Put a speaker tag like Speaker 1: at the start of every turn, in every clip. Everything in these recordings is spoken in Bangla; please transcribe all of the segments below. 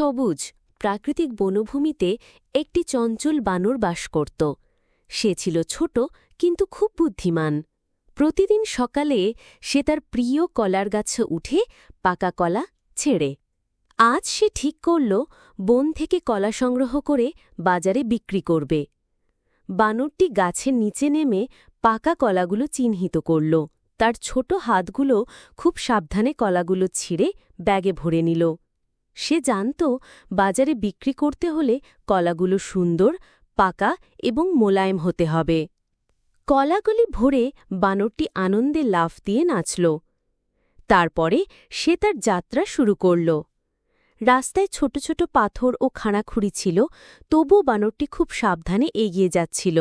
Speaker 1: সবুজ, প্রাকৃতিক বনভূমিতে একটি চঞ্চল বানর বাস করত। সে ছিল ছোট কিন্তু খুব বুদ্ধিমান। প্রতিদিন সকালে সে তার প্রিয় কলার গাছে উঠে পাকা কলা ছেড়ে। আজ সে ঠিক করল বন থেকে কলা সংগ্রহ করে বাজারে বিক্রি করবে। বানরটি গাছের নিচে নেমে পাকা কলাগুলো চিহ্নিত করল। তার ছোট হাতগুলো খুব সাবধানে কলাগুলো ছিঁড়ে ব্যাগে ভরে নিল। সে জানত বাজারে বিক্রি করতে হলে কলাগুলো সুন্দর, পাকা এবং মোলায়েম হতে হবে। কলাগুলি ভরে বানরটি আনন্দে লাফ দিয়ে নাচল। তারপরে সে তার যাত্রা শুরু করল। রাস্তায় ছোট ছোট পাথর ও খাড়াখুড়ি ছিল তবু বানরটি খুব সাবধানে এগিয়ে যাচ্ছিল।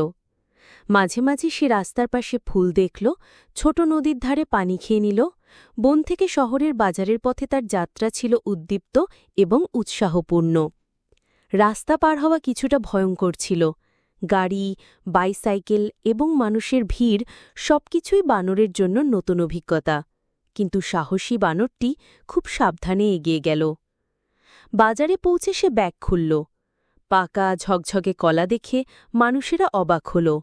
Speaker 1: মাঝে মাঝে সে রাস্তার পাশে ফুল দেখল, ছোট নদীর ধারে পানি খেয়ে নিল বন থেকে শহরের বাজারের পথে তার যাত্রা ছিল উদ্দীপ্ত এবং উৎসাহপূর্ণ। রাস্তা পার হওয়া কিছুটা ভয়ঙ্কর ছিল। গাড়ি, বাইসাইকেল এবং মানুষের ভিড় সবকিছুই বানরের জন্য নতুন অভিজ্ঞতা। কিন্তু সাহসী বানরটি খুব সাবধানে এগিয়ে গেল। বাজারে পৌঁছে সে ব্যাগ খুলল। পাকা ঝকঝকে কলা দেখে মানুষেরা অবাক হল।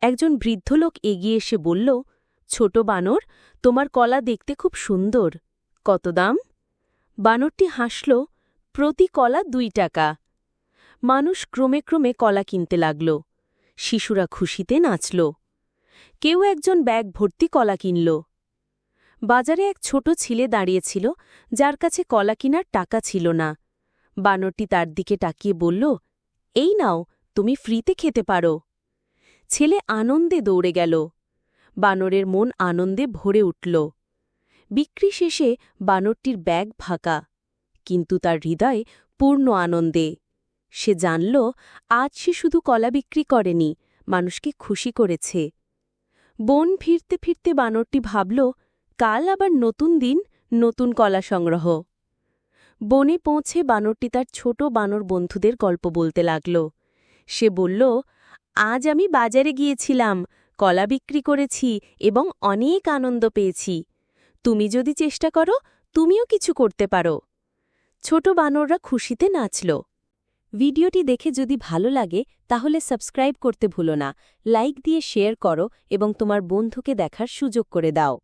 Speaker 1: একজন বৃদ্ধ লোক এগিয়ে এসে বলল ছোট বানর, তোমার কলা দেখতে খুব সুন্দর। কত দাম? বানরটি হাসল, প্রতি কলা দুই টাকা। মানুষ ক্রমে ক্রমে কলা কিনতে লাগল। শিশুরা খুশিতে নাচল। কেউ একজন ব্যাগ ভর্তি কলা কিনল। বাজারে এক ছোট ছেলে দাঁড়িয়েছিল, যার কাছে কলা কিনার টাকা ছিল না। বানরটি তার দিকে তাকিয়ে বলল, এই নাও, তুমি ফ্রিতে খেতে পারো। ছেলে আনন্দে দৌড়ে গেল। বানরের মন আনন্দে ভরে উঠল। বিক্রি শেষে বানরটির ব্যাগ ফাঁকা, কিন্তু তার হৃদয় পূর্ণ আনন্দে। সে জানল, আজ সে শুধু কলা বিক্রি করেনি, মানুষকে খুশি করেছে। বন ফিরতে ফিরতে বানরটি ভাবল, কাল আবার নতুন দিন, নতুন কলা সংগ্রহ। বনে পৌঁছে বানরটি তার ছোট বানর বন্ধুদের গল্প বলতে লাগল। সে বলল, আজ আমি বাজারে গিয়েছিলাম কলা বিক্রি করেছি এবং অনেক আনন্দ পেয়েছি। তুমি যদি চেষ্টা করো, তুমিও কিছু করতে পারো। ছোট বানররা খুশিতে নাচল। ভিডিওটি দেখে যদি ভালো লাগে, তাহলে সাবস্ক্রাইব করতে ভুলো না। লাইক দিয়ে শেয়ার করো এবং তোমার বন্ধুকে দেখার সুযোগ করে দাও।